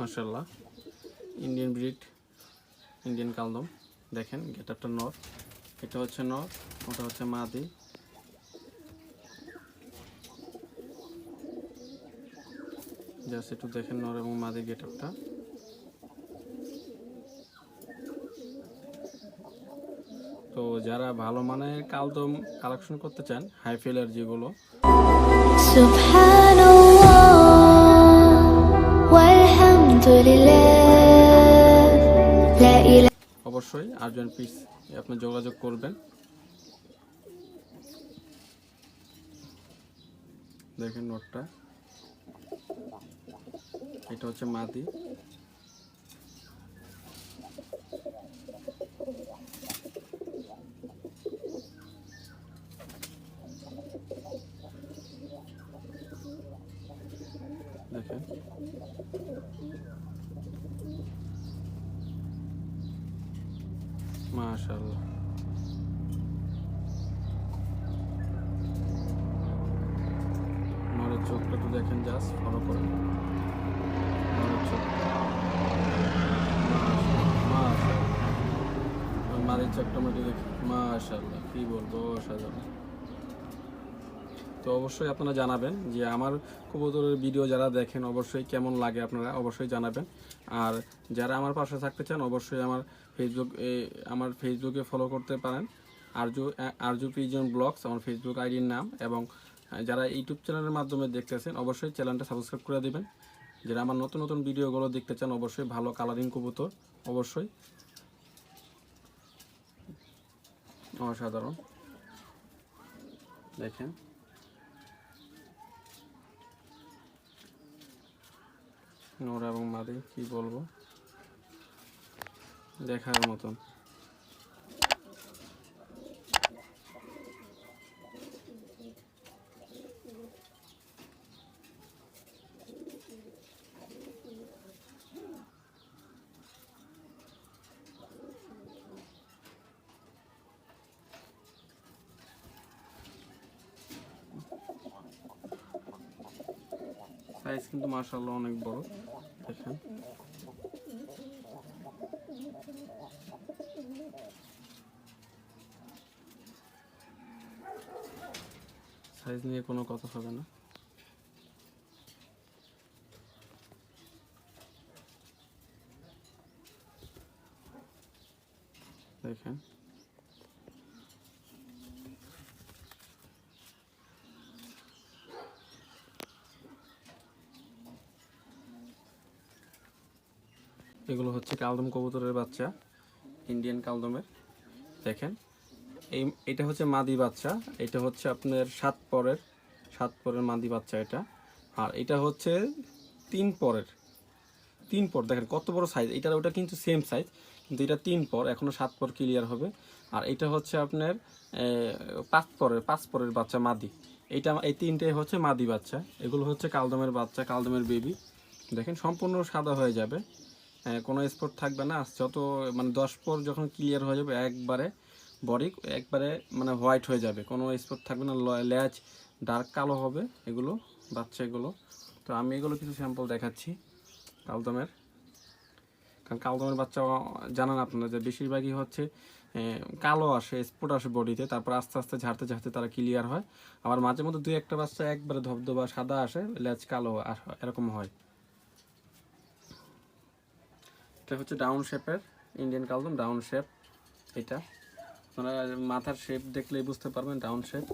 মাসাল্লাহ Indian breed Indian কালদম। দেখেন gate আপটা নর। এটা হচ্ছে নর, ওটা হচ্ছে মাদি। জাস্ট একটু দেখেন নর এবং মাদি গেট আপটা তো যারা ভালো মানের কালদম কালেকশন করতে চান হাই ফেলার যেগুলো। অবশ্যই আর্জেন্ট পিস আপনি যোগাযোগ করবেন। দেখেন নোটটা। এটা হচ্ছে মাদি। দেখেন। মাশাআল্লাহ। নরের চোখটা তো দেখেন জাস্ট ফলো করেন। মারের চোখটা মোটে দেখি, মাশাআল্লাহ, কি বলব, অসাধারণ। তো অবশ্যই আপনারা জানাবেন যে আমার কবুতরের ভিডিও যারা দেখেন, অবশ্যই কেমন লাগে আপনারা অবশ্যই জানাবেন। আর যারা আমার পাশে থাকতে চান, অবশ্যই আমার ফেসবুক আমার ফেসবুকে ফলো করতে পারেন। আরজু আরজু পিজন ব্লগস আমার ফেসবুক আইডির নাম এবং যারা ইউটিউব চ্যানেলের মাধ্যমে দেখতেছেন অবশ্যই চ্যানেলটা সাবস্ক্রাইব করে দেবেন। যারা আমার নতুন নতুন ভিডিওগুলো দেখতে চান, অবশ্যই ভালো কালারিং কবুতর, অবশ্যই। অসাধারণ। দেখেন। নোরা এবং মাদি কি বলব? দেখার মতন। সাইজ কিন্তু মার্শাল্লাহ অনেক বড়। দেখেন। সাইজ নিয়ে কোনো কথা হবে না। দেখেন। এগুলো হচ্ছে কালদম কবুতরের বাচ্চা ইন্ডিয়ান কালদমের। দেখেন, এই, এটা হচ্ছে মাদি বাচ্চা, এটা হচ্ছে আপনার সাত পরের সাত পরের মাদি বাচ্চা এটা। আর এটা হচ্ছে তিন পরের, তিন পর, দেখেন কত বড় সাইজ এটার ওটা কিন্তু সেম সাইজ কিন্তু এটা তিন পর এখনও সাত পর ক্লিয়ার হবে। আর এটা হচ্ছে আপনার পাঁচ পরের পাঁচ পরের বাচ্চা মাদি। এইটা এই তিনটে হচ্ছে মাদি বাচ্চা, এগুলো হচ্ছে কালদমের বাচ্চা, কালদমের বেবি দেখেন, সম্পূর্ণ সাদা হয়ে যাবে। কোনো স্পট থাকবে না। যত মানে দশ পর যখন ক্লিয়ার হয়ে যাবে, একবারে বডি একবারে মানে হোয়াইট হয়ে যাবে। কোনো স্পট থাকবে না, ল- ল্যাজ ডার্ক কালো হবে এগুলো, বাচ্চা এগুলো। তো আমি এগুলো কিছু স্যাম্পল দেখাচ্ছি কালদমের। কারণ কালদমের বাচ্চা জানান আপনারা যে বেশিরভাগই হচ্ছে কালো আসে স্পট আসে বডিতে তারপর আস্তে আস্তে ঝাড়তে ঝাড়তে তারা ক্লিয়ার হয়। আবার মাঝে মধ্যে দুই একটা বাচ্চা একবারে ধবধবা সাদা আসে ল্যাচ কালো এরকম হয়। এটা হচ্ছে ডাউন শেপের ইন্ডিয়ান কালদম, ডাউন শেপ এটা। আপনারা মাথার শেপ দেখলেই বুঝতে পারবেন, ডাউন শেপ।